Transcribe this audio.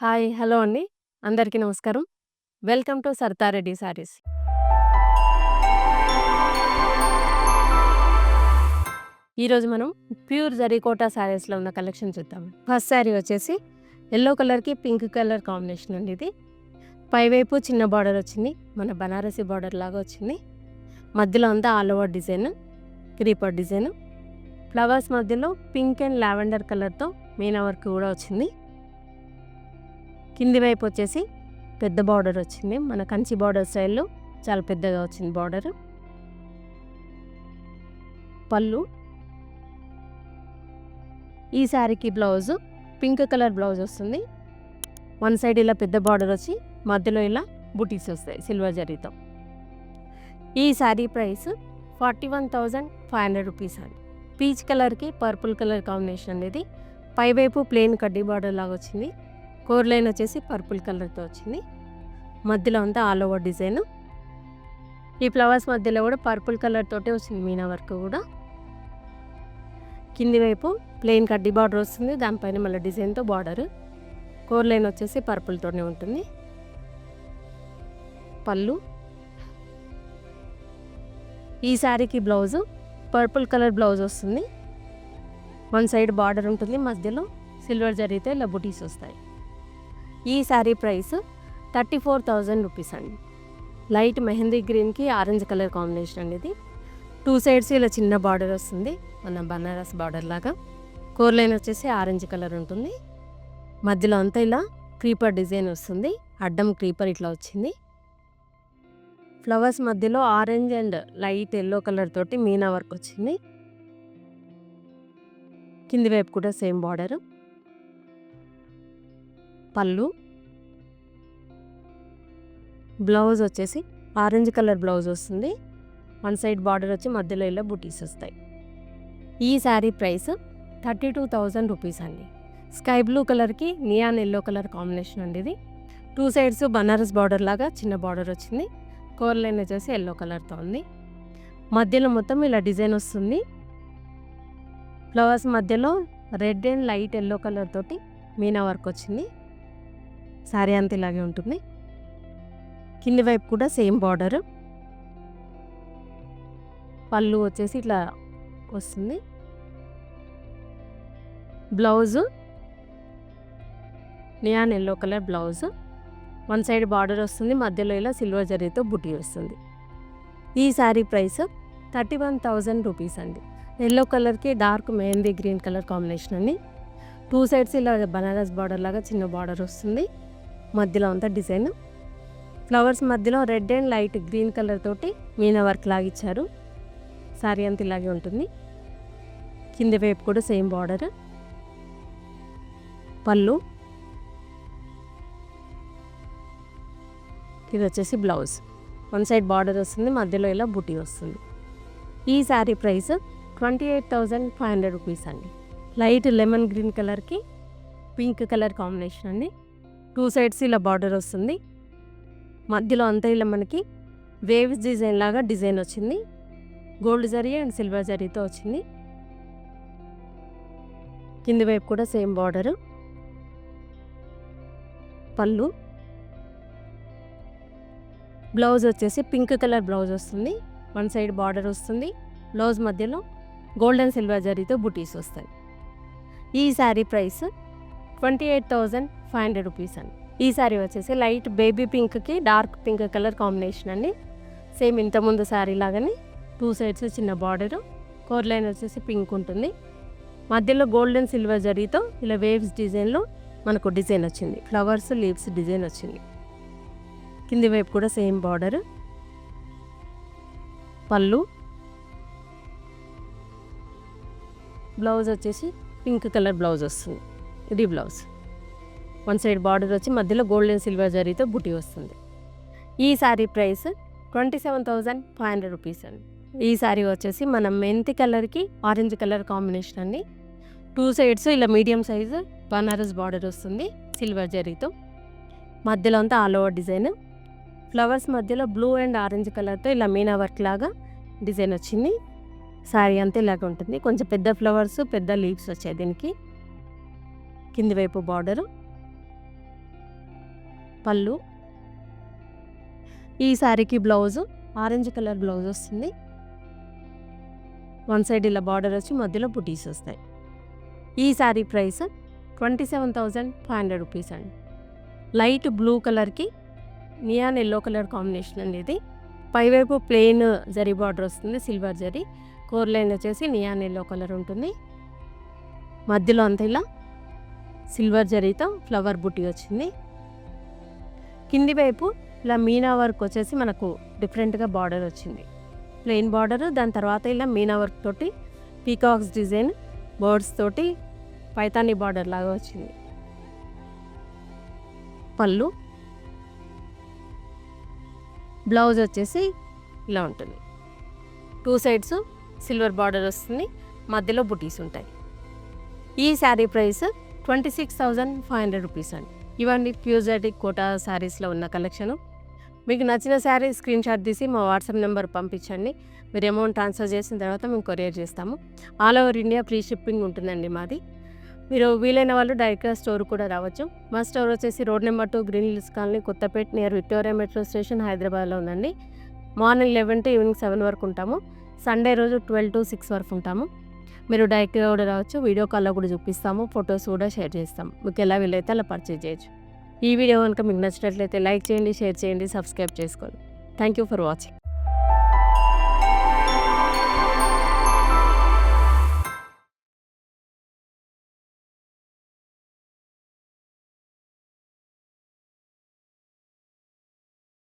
Hi! Hello అండి. అందరికీ నమస్కారం. వెల్కమ్ టు సర్తారెడ్డి శారీస్. ఈరోజు మనం ప్యూర్ జరీకోటా శారీస్‌లో ఉన్న కలెక్షన్ చూద్దాం. ఫస్ట్ శారీ వచ్చేసి ఎల్లో కలర్‌కి పింక్ కలర్ కాంబినేషన్ అండి ఇది. పైవైపు చిన్న బార్డర్ వచ్చింది. మన బనారసి బార్డర్ లాగా వచ్చింది. మధ్యలో అంతా all over design, creeper design. Flowers మధ్యలో పింక్ అండ్ లావెండర్ కలర్‌తో మీనా వర్క్ కూడా వచ్చింది. కింది వైపు వచ్చేసి పెద్ద బార్డర్ వచ్చింది. మన కంచి బార్డర్ స్టైల్‌లో చాలా పెద్దగా వచ్చింది బార్డర్. పళ్ళు ఈ శారీకి బ్లౌజ్ పింక్ కలర్ బ్లౌజ్ వస్తుంది. వన్ సైడ్ ఇలా పెద్ద బార్డర్ వచ్చి మధ్యలో ఇలా బుటీస్ వస్తాయి సిల్వర్ జరీతో. ఈ sari price forty one thousand five hundred rupees అండి. పీచ్ కలర్‌కి పర్పుల్ కలర్ కాంబినేషన్ అనేది పైవైపు ప్లెయిన్ కడ్డీ బార్డర్ లాగా వచ్చింది. కోర్ లైన్ వచ్చేసి పర్పుల్ కలర్‌తో వచ్చింది. మధ్యలో అంతా ఆల్ ఓవర్ డిజైన్. ఈ ఫ్లవర్స్ మధ్యలో కూడా పర్పుల్ కలర్ తోటే వచ్చింది మీనా వర్క్ కూడా. కింది వైపు ప్లెయిన్ కడ్డీ బార్డర్ వస్తుంది. దానిపైన మళ్ళీ డిజైన్‌తో బార్డర్. కోర్ లైన్ వచ్చేసి పర్పుల్తోనే ఉంటుంది. పళ్ళు ఈ శారీకి బ్లౌజ్ పర్పుల్ కలర్ బ్లౌజ్ వస్తుంది. వన్ సైడ్ బార్డర్ ఉంటుంది. మధ్యలో సిల్వర్ జరిగితే ఇలా బుటీస్ వస్తాయి. ఈ sari price thirty four thousand rupees అండి. లైట్ మెహందీ గ్రీన్‌కి ఆరెంజ్ కలర్ కాంబినేషన్ అండి ఇది. టూ సైడ్స్ ఇలా చిన్న బార్డర్ వస్తుంది. మన బనారస్ బార్డర్ లాగా. కోర్ లైన్ వచ్చేసి ఆరెంజ్ కలర్ ఉంటుంది. మధ్యలో అంతా ఇలా క్రీపర్ డిజైన్ వస్తుంది. అడ్డం క్రీపర్ ఇట్లా వచ్చింది. ఫ్లవర్స్ మధ్యలో orange and light yellow colour తోటి మీనా వర్క్ వచ్చింది. కింది వైపు కూడా సేమ్ బార్డర్. పళ్ళు బ్లౌజ్ వచ్చేసి ఆరెంజ్ కలర్ బ్లౌజ్ వస్తుంది. వన్ సైడ్ బార్డర్ వచ్చి మధ్యలో ఇలా బుటీస్ వస్తాయి. ఈ sari price thirty two thousand rupees అండి. స్కై బ్లూ కలర్‌కి నియాన్ ఎల్లో కలర్ కాంబినేషన్ అండి ఇది. టూ సైడ్స్ బనారస్ బార్డర్ లాగా చిన్న బార్డర్ వచ్చింది. కోర్ లైన్ వచ్చేసి ఎల్లో కలర్‌తో ఉంది. మధ్యలో మొత్తం ఇలా డిజైన్ వస్తుంది. ఫ్లవర్స్ మధ్యలో red and light yellow colour తోటి మీనా వర్క్ వచ్చింది. శారీ అంత ఇలాగే ఉంటుంది. కింది వైపు కూడా సేమ్ బార్డర్. పళ్ళు వచ్చేసి ఇట్లా వస్తుంది. Blouse neon yellow colour blouse. One side border వస్తుంది. మధ్యలో ఇలా సిల్వర్ జరీతో బుటీ వస్తుంది. ఈ sari price thirty one thousand rupees అండి. ఎల్లో కలర్‌కి dark mehndi green colour combination అండి. టూ సైడ్స్ ఇలా బనారస్ బార్డర్ లాగా చిన్న బార్డర్ వస్తుంది. మధ్యలో అంతా డిజైన్. ఫ్లవర్స్ మధ్యలో red and light green colour తోటి మీనా వర్క్ లాగిచ్చారు సారీ శారీ ఇలాగే ఉంటుంది. కింద వైపు కూడా సేమ్ బార్డర్. పళ్ళు ఇది వచ్చేసి బ్లౌజ్. వన్ సైడ్ బార్డర్ వస్తుంది. మధ్యలో ఇలా బుటీ వస్తుంది. ఈ sari price twenty eight thousand five hundred rupees అండి. లైట్ లెమన్ గ్రీన్ కలర్‌కి పింక్ కలర్ కాంబినేషన్ అండి. టూ సైడ్స్ ఇలా బార్డర్ వస్తుంది. మధ్యలో అంతా ఇలా మనకి వేవ్స్ డిజైన్ లాగా డిజైన్ వచ్చింది. గోల్డ్ జరీ అండ్ సిల్వర్ జరీతో వచ్చింది. కింది వైపు కూడా సేమ్ బార్డర్. పళ్ళు బ్లౌజ్ వచ్చేసి పింక్ కలర్ బ్లౌజ్ వస్తుంది. వన్ సైడ్ బార్డర్ వస్తుంది. బ్లౌజ్ మధ్యలో గోల్డెన్ సిల్వర్ జరీతో బుటీస్ వస్తాయి. ఈ sari price twenty eight thousand five hundred rupees అండి. ఈ శారీ వచ్చేసి లైట్ బేబీ పింక్‌కి డార్క్ పింక్ కలర్ కాంబినేషన్ అండి. సేమ్ ఇంతకుముందు శారీ లాగానే టూ సైడ్స్ చిన్న బార్డర్. కోర్ లైన్ వచ్చేసి పింక్ ఉంటుంది. మధ్యలో గోల్డెన్ సిల్వర్ జరీతో ఇలా వేవ్స్ డిజైన్‌లో మనకు డిజైన్ వచ్చింది. ఫ్లవర్స్, లీవ్స్ డిజైన్ వచ్చింది. కింది వైపు కూడా సేమ్ బార్డర్. పళ్ళు బ్లౌజ్ వచ్చేసి పింక్ కలర్ బ్లౌజ్ వస్తుంది. ఇది బ్లౌజ్. వన్ సైడ్ బార్డర్ వచ్చి మధ్యలో గోల్డెన్ సిల్వర్ జరీతో బుటీ వస్తుంది. ఈ sari price twenty seven thousand five hundred rupees అండి. ఈ శారీ వచ్చేసి మనం మెంతి కలర్‌కి ఆరెంజ్ కలర్ కాంబినేషన్ అండి. టూ సైడ్స్ ఇలా మీడియం సైజు బనారస్ బార్డర్ వస్తుంది సిల్వర్ జరీతో. మధ్యలో అంతా ఆల్ ఓవర్ డిజైన్. ఫ్లవర్స్ మధ్యలో బ్లూ అండ్ ఆరెంజ్ కలర్‌తో ఇలా మీనా వర్క్ లాగా డిజైన్ వచ్చింది. శారీ అంతా ఇలాగ ఉంటుంది. కొంచెం పెద్ద ఫ్లవర్స్, పెద్ద లీవ్స్ వచ్చాయి దీనికి. కింది వైపు బార్డరు. పళ్ళు. ఈ శారీకి బ్లౌజు ఆరెంజ్ కలర్ బ్లౌజ్ వస్తుంది. వన్ సైడ్ ఇలా బార్డర్ వచ్చి మధ్యలో బుటీస్ వస్తాయి. ఈ sari price twenty seven thousand five hundred rupees అండి. లైట్ బ్లూ కలర్కి నియాన్ ఎల్లో కలర్ కాంబినేషన్ అనేది. పైవైపు ప్లెయిన్ జరీ బార్డర్ వస్తుంది సిల్వర్ జరీ. కోర్ లైన్ వచ్చేసి నియాన్ ఎల్లో కలర్ ఉంటుంది. మధ్యలో అంతా ఇలా సిల్వర్ జరీతో ఫ్లవర్ బుట్టి వచ్చింది. కింది వైపు ఇలా మీనా వర్క్ వచ్చేసి మనకు డిఫరెంట్గా బార్డర్ వచ్చింది. ప్లెయిన్ బార్డర్ దాని తర్వాత ఇలా మీనా వర్క్ తోటి పీకాక్స్ డిజైన్ బర్డ్స్ తోటి పైతానీ బార్డర్ లాగా వచ్చింది. పళ్ళు. బ్లౌజ్ వచ్చేసి ఇలా ఉంటుంది. టూ సైడ్స్ సిల్వర్ బార్డర్ వస్తుంది మధ్యలో బుటీస్ ఉంటాయి. ఈ sari price twenty six thousand five hundred rupees అండి. ఇవన్నీ ఫ్యూజాటిక్ కోటా శారీస్లో ఉన్న కలెక్షను. మీకు నచ్చిన శారీ స్క్రీన్ షాట్ తీసి మా వాట్సాప్ నెంబర్ పంపించండి. మీరు అమౌంట్ ట్రాన్స్ఫర్ చేసిన తర్వాత మేము కొరియర్ చేస్తాము. All over India free shipping ఉంటుందండి మాది. మీరు వీలైన వాళ్ళు డైరెక్ట్గా స్టోర్ కూడా రావచ్చు. మా స్టోర్ వచ్చేసి road number two green hills colony Kothapet near Victoria metro station హైదరాబాద్లో ఉందండి. Morning eleven to evening seven వరకు ఉంటాము. సండే రోజు ట్వెల్వ్ టు సిక్స్ వరకు ఉంటాము. మీరు డైరెక్ట్గా కూడా రావచ్చు వీడియో కాల్లో కూడా చూపిస్తాము ఫొటోస్ కూడా షేర్ చేస్తాం మీకు ఎలా వీలైతే అలా పర్చేజ్ చేయొచ్చు. ఈ వీడియో కనుక మీకు నచ్చినట్లయితే లైక్ చేయండి షేర్ చేయండి సబ్స్క్రైబ్ చేసుకోండి. Thank you for watching.